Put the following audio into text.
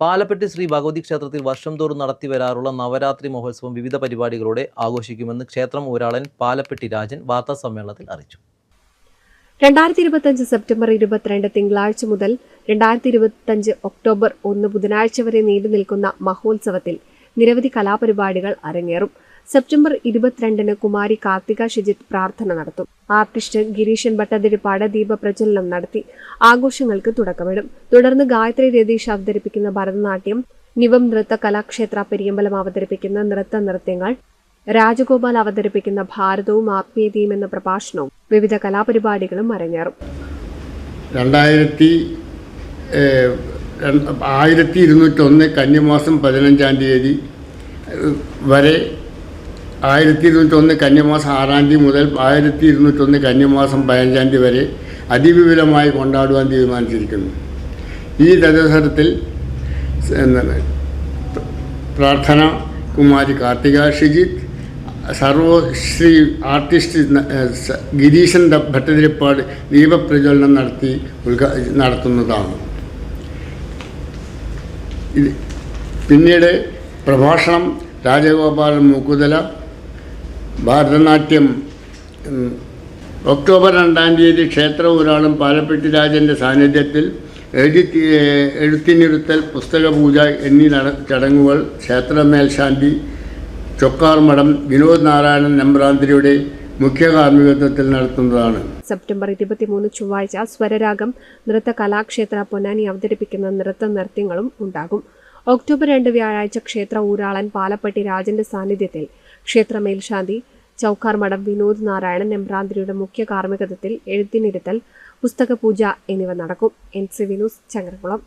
പാലപ്പെട്ടി ശ്രീ ഭഗവതി ക്ഷേത്രത്തിൽ വർഷം തോറും നടത്തി വരാറുള്ള നവരാത്രി മഹോത്സവം വിവിധ പരിപാടികളോടെ ആഘോഷിക്കുമെന്ന് ക്ഷേത്രം ഊരാളൻ പാലപ്പെട്ടി രാജൻ വാർത്താ സമ്മേളനത്തിൽ അറിയിച്ചു. രണ്ടായിരത്തി ഇരുപത്തഞ്ച് സെപ്റ്റംബർ ഇരുപത്തിരണ്ട് തിങ്കളാഴ്ച മുതൽ രണ്ടായിരത്തി ഇരുപത്തഞ്ച് ഒക്ടോബർ ഒന്ന് ബുധനാഴ്ച വരെ നീണ്ടു നിൽക്കുന്ന മഹോത്സവത്തിൽ നിരവധി കലാപരിപാടികൾ അരങ്ങേറും. സെപ്റ്റംബർ ഇരുപത്തിരണ്ടിന് കുമാരി കാർത്തിക ഷിജിത്ത് പ്രാർത്ഥന നടത്തും. ആർട്ടിസ്റ്റ് ഗിരീശൻ ഭട്ടതിരിപ്പാട് ദീപപ്രജ്വലനം നടത്തി. ആഘോഷങ്ങൾക്ക് തുടക്കമിടും. തുടർന്ന് ഗായത്രി രതീഷ് അവതരിപ്പിക്കുന്ന ഭരതനാട്യം നിവം നൃത്ത കലാക്ഷേത്ര പെരിയമ്പലം അവതരിപ്പിക്കുന്ന നൃത്ത നൃത്യങ്ങൾ രാജഗോപാൽ അവതരിപ്പിക്കുന്ന ഭാരതവും ആത്മീയതയും എന്ന പ്രഭാഷണവും വിവിധ കലാപരിപാടികളും അരങ്ങേറും. രണ്ടായിരത്തി ആയിരത്തി ഇരുന്നൂറ്റൊന്ന് കന്നിമാസം പതിനഞ്ചാം തീയതി വരെ ആയിരത്തി ഇരുന്നൂറ്റൊന്ന് കന്നിമാസം ആറാം തീയതി മുതൽ ആയിരത്തി ഇരുന്നൂറ്റൊന്ന് കന്നിമാസം പതിനഞ്ചാം തീയതി വരെ അതിവിപുലമായി കൊണ്ടാടുവാൻ തീരുമാനിച്ചിരിക്കുന്നു. ഈ എന്താണ്? പ്രാർത്ഥന കുമാരി കാർത്തിക ഷിജിത്ത് സർവശ്രീ ആർട്ടിസ്റ്റ് ഗിരീശൻ ഭട്ടതിരിപ്പാട് ദീപപ്രജ്വലനം നടത്തി ഉദ്ഘാ നടത്തുന്നതാണ്. പിന്നീട് പ്രഭാഷണം രാജഗോപാലൻ മൂക്കുതല ഭാരതനാട്യം. ഒക്ടോബർ രണ്ടാം തീയതി ക്ഷേത്ര ഊരാളും പാലപ്പെട്ടി രാജന്റെ സാന്നിധ്യത്തിൽ എഴുതി എഴുത്തിനിരുത്തൽ പുസ്തക പൂജ എന്നീ നട ചടങ്ങുകൾ ക്ഷേത്ര മേൽശാന്തി ചൊക്കാർ മഠം വിനോദ് നാരായണൻ നമ്പ്രാന്തിരിയുടെ മുഖ്യ കാർമ്മികത്വത്തിൽ നടത്തുന്നതാണ്. സെപ്റ്റംബർ ഇരുപത്തിമൂന്ന് ചൊവ്വാഴ്ച സ്വരരാഗം നൃത്ത കലാക്ഷേത്ര പൊന്നാനി അവതരിപ്പിക്കുന്ന നൃത്ത നൃത്യങ്ങളും ഉണ്ടാകും. ഒക്ടോബർ രണ്ട് വ്യാഴാഴ്ച ക്ഷേത്ര ഊരാളൻ പാലപ്പെട്ടി രാജന്റെ സാന്നിധ്യത്തിൽ ക്ഷേത്ര മേൽശാന്തി ചൌക്കാർ മഠം വിനോദ് നാരായണൻ എംബ്രാന്തിരിയുടെ മുഖ്യ കാർമ്മികത്വത്തിൽ എഴുത്തിനിരുത്തൽ പുസ്തക പൂജ എന്നിവ നടക്കും. N C Vinoos Changaramkulam.